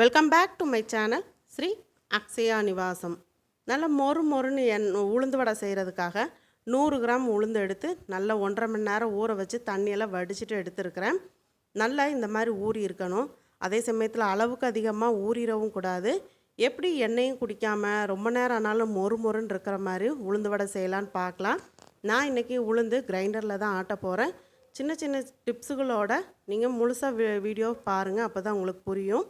Welcome back to my channel Sri Akshaya Nivasam நல்ல மொறு மொறுன்னு என் உளுந்து வடை செய்கிறதுக்காக நூறு கிராம் உளுந்து எடுத்து நல்லா ஒன்றரை மணி நேரம் ஊற வச்சு தண்ணியெல்லாம் வடிச்சிட்டு எடுத்துருக்கிறேன். நல்லா இந்த மாதிரி ஊறி இருக்கணும். அதே சமயத்தில் அளவுக்கு அதிகமாக ஊறிடவும் கூடாது. எப்படி எண்ணெயும் குடிக்காமல் ரொம்ப நேரம் ஆனாலும் மொறு மொறுன்னு இருக்கிற மாதிரி உளுந்து வடை செய்யலான்னு பார்க்கலாம். நான் இன்றைக்கி உளுந்து கிரைண்டரில் தான் ஆட்ட போகிறேன் சின்ன சின்ன டிப்ஸுகளோட நீங்கள் முழுசாக வீடியோ பாருங்கள் அப்போ தான் உங்களுக்கு புரியும்.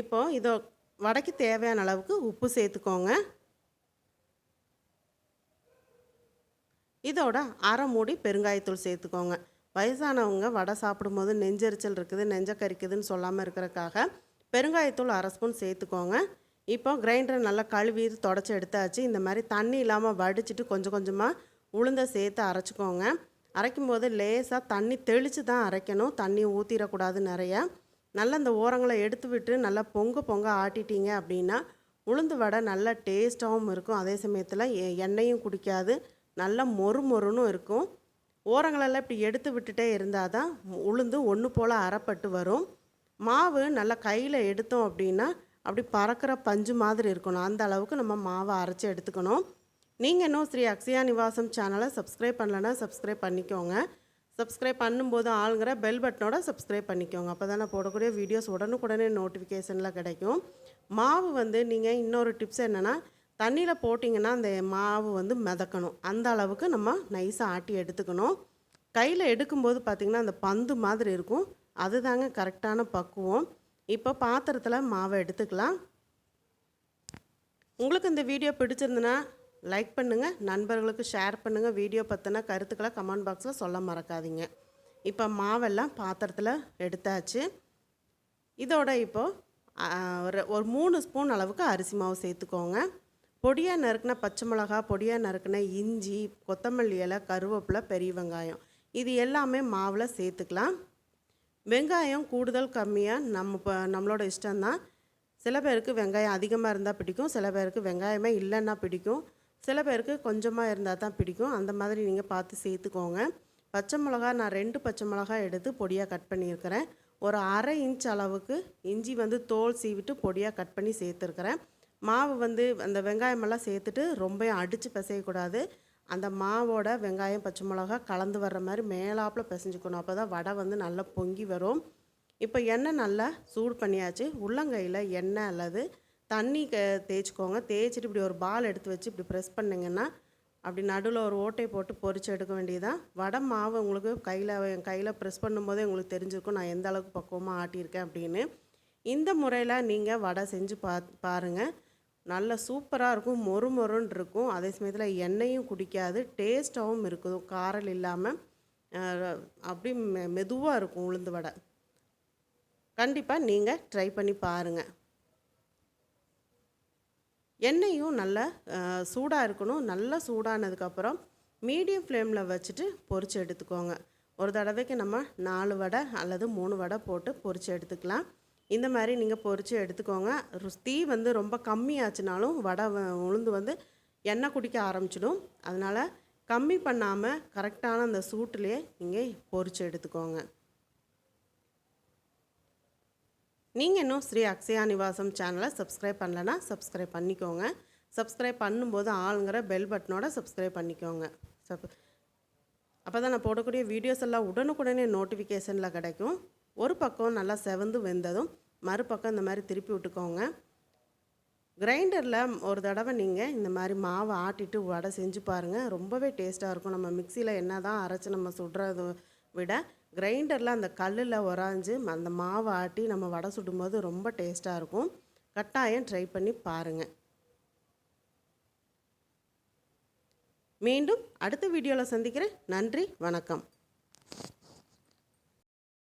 இப்போது இதோ வடைக்கு தேவையான அளவுக்கு உப்பு சேர்த்துக்கோங்க. இதோட அரை மூடி பெருங்காயத்தூள் சேர்த்துக்கோங்க. வயசானவங்க வடை சாப்பிடும்போது நெஞ்செரிச்சல் இருக்குது நெஞ்ச கறிக்குதுன்னு சொல்லாமல் இருக்கிறக்காக பெருங்காயத்தூள் அரை ஸ்பூன் சேர்த்துக்கோங்க. இப்போ கிரைண்டரை நல்லா கழுவி தொடச்சி எடுத்தாச்சு. இந்த மாதிரி தண்ணி இல்லாமல் வடிச்சிட்டு கொஞ்சம் கொஞ்சமாக உளுந்தை சேர்த்து அரைச்சிக்கோங்க. அரைக்கும் போது லேசாக தண்ணி தெளித்து தான் அரைக்கணும். தண்ணி ஊற்றிடக்கூடாது நிறையா. நல்லா இந்த ஓரங்களை எடுத்து விட்டு நல்லா பொங்க பொங்க ஆட்டிட்டீங்க அப்படின்னா உளுந்து வடை நல்லா டேஸ்ட்டாகவும் இருக்கும். அதே சமயத்தில் எ- எண்ணெயும் குடிக்காது. நல்லா மொறு மொறுன்னு இருக்கும். ஓரங்களெல்லாம் இப்படி எடுத்து விட்டுட்டே இருந்தால் தான் உளுந்து ஒன்று போல் அரைப்பட்டு வரும். மாவு நல்லா கையில் எடுத்தோம் அப்படின்னா அப்படி பறக்கிற பஞ்சு மாதிரி இருக்கணும். அந்த அளவுக்கு நம்ம மாவை அரைச்சி எடுத்துக்கணும். நீங்கள் இன்னும் ஸ்ரீ அக்ஷயா நிவாசம் சேனலை சப்ஸ்கிரைப் பண்ணலைன்னா சப்ஸ்கிரைப் பண்ணிக்கோங்க. சப்ஸ்கிரைப் பண்ணும்போது ஆளுங்கிற பெல் பட்டனோட சப்ஸ்கிரைப் பண்ணிக்கோங்க. அப்போ தான் நான் போடக்கூடிய வீடியோஸ் உடனுக்குடனே நோட்டிஃபிகேஷனில் கிடைக்கும். மாவு வந்து நீங்கள் இன்னொரு டிப்ஸ் என்னென்னா தண்ணியில் போட்டிங்கன்னா அந்த மாவு வந்து மிதக்கணும். அந்த அளவுக்கு நம்ம நைஸாக ஆட்டி எடுத்துக்கணும். கையில் எடுக்கும்போது பார்த்திங்கன்னா அந்த பந்து மாதிரி இருக்கும். அதுதாங்க கரெக்டான பக்குவம். இப்போ பாத்திரத்தில் மாவை எடுத்துக்கலாம். உங்களுக்கு இந்த வீடியோ பிடிச்சிருந்துன்னா லைக் பண்ணுங்கள் நண்பர்களுக்கு ஷேர் பண்ணுங்கள் வீடியோ பற்றின கருத்துக்களை கமெண்ட் பாக்ஸில் சொல்ல மறக்காதீங்க. இப்போ மாவெல்லாம் பாத்திரத்தில் எடுத்தாச்சு. இதோட இப்போது ஒரு ஒரு மூணு ஸ்பூன் அளவுக்கு அரிசி மாவு சேர்த்துக்கோங்க. பொடியாக நறுக்கின பச்சை மிளகா பொடியாக நறுக்கின இஞ்சி கொத்தமல்லி இலை கருவேப்பிலை பெரிய வெங்காயம். இது எல்லாமே மாவில் சேர்த்துக்கலாம். வெங்காயம் கூடுதல் கம்மியாக நம்ம இப்போ நம்மளோட இஷ்டம்தான். சில பேருக்கு வெங்காயம் அதிகமாக இருந்தால் பிடிக்கும் சில பேருக்கு வெங்காயமே இல்லைன்னா பிடிக்கும். சில பேருக்கு கொஞ்சமாக இருந்தால் தான் பிடிக்கும். அந்த மாதிரி நீங்கள் பார்த்து சேர்த்துக்கோங்க. பச்சை மிளகா நான் ரெண்டு பச்சை மிளகா எடுத்து பொடியாக கட் பண்ணியிருக்கிறேன். ஒரு அரை இன்ச் அளவுக்கு இஞ்சி வந்து தோல் சீவிட்டு பொடியாக கட் பண்ணி சேர்த்துருக்கிறேன். மாவு வந்து அந்த வெங்காயமெல்லாம் சேர்த்துட்டு ரொம்ப அடித்து பிசையக்கூடாது அந்த மாவோட வெங்காயம் பச்சை மிளகா கலந்து வர்ற மாதிரி மேலாப்பில் பிசைஞ்சுக்கணும். அப்போ தான் வடை வந்து நல்லா பொங்கி வரும். இப்போ எண்ணெய் நல்லா சூடு பண்ணியாச்சு. உள்ளங்கையில் எண்ணெய் அல்லது தண்ணி க தேய்ச்சிக்கோங்க. தேய்ச்சிட்டு இப்படி ஒரு பால் எடுத்து வச்சு இப்படி ப்ரெஸ் பண்ணிங்கன்னா அப்படி நடுவில் ஒரு ஓட்டை போட்டு பொறிச்சு எடுக்க வேண்டியதான் வடை மாவு உங்களுக்கு கையில் என் கையில் ப்ரெஸ் பண்ணும்போதே உங்களுக்கு தெரிஞ்சிருக்கும். நான் எந்த அளவுக்கு பக்குவமாக ஆட்டியிருக்கேன் அப்படின்னு. இந்த முறையில் நீங்கள் வடை செஞ்சு பா பாருங்கள் நல்ல சூப்பராக இருக்கும். மொறு மொறுன்னு இருக்கும். அதே சமயத்தில் எண்ணெயும் குடிக்காது. டேஸ்ட்டாகவும் இருக்குது. காரல் இல்லாமல் அப்படி மெ மெதுவாக இருக்கும் உளுந்து வடை. கண்டிப்பாக நீங்கள் ட்ரை பண்ணி பாருங்கள் எண்ணெயும் நல்லா சூடாக இருக்கணும். நல்லா சூடானதுக்கப்புறம் மீடியம் ஃப்ளேமில் வச்சுட்டு பொறிச்சு எடுத்துக்கோங்க. ஒரு தடவைக்கு நம்ம நாலு வடை அல்லது மூணு வடை போட்டு பொறிச்சு எடுத்துக்கலாம். இந்த மாதிரி நீங்கள் பொறிச்சு எடுத்துக்கோங்க. தீ வந்து ரொம்ப கம்மியாச்சுனாலும் வடை உளுந்து வந்து எண்ணெய் குடிக்க ஆரம்பிச்சிடும். அதனால் கம்மி பண்ணாமல் கரெக்டான அந்த சூட்டுலேயே நீங்கள் பொறிச்சு எடுத்துக்கோங்க. நீங்கள் இன்னும் ஸ்ரீ அக்ஷயா நிவாசம் சேனலை சப்ஸ்கிரைப் பண்ணலன்னா சப்ஸ்கிரைப் பண்ணிக்கோங்க. சப்ஸ்கிரைப் பண்ணும்போது ஆளுங்கிற பெல் பட்டனோட சப்ஸ்கிரைப் பண்ணிக்கோங்க. சப் அப்போ தான் நான் போடக்கூடிய வீடியோஸ் எல்லாம் உடனுக்குடனே நோட்டிஃபிகேஷனில் கிடைக்கும். ஒரு பக்கம் நல்லா செவந்து வெந்ததும் மறுபக்கம் இந்த மாதிரி திருப்பி விட்டுக்கோங்க. கிரைண்டரில் ஒரு தடவை நீங்கள் இந்த மாதிரி மாவை ஆட்டிட்டு வடை செஞ்சு பாருங்கள் ரொம்பவே டேஸ்ட்டாக இருக்கும். நம்ம மிக்சியில் என்ன தான் அரைச்சி நம்ம சுடுறது விட கிரைண்டரில் அந்த கல்லில் உராஞ்சு அந்த மாவை ஆட்டி நம்ம வடை சுடும்போது ரொம்ப டேஸ்ட்டாக இருக்கும். கட்டாயம் ட்ரை பண்ணி பாருங்கள் மீண்டும் அடுத்த வீடியோவில் சந்திக்கிறேன். நன்றி வணக்கம்.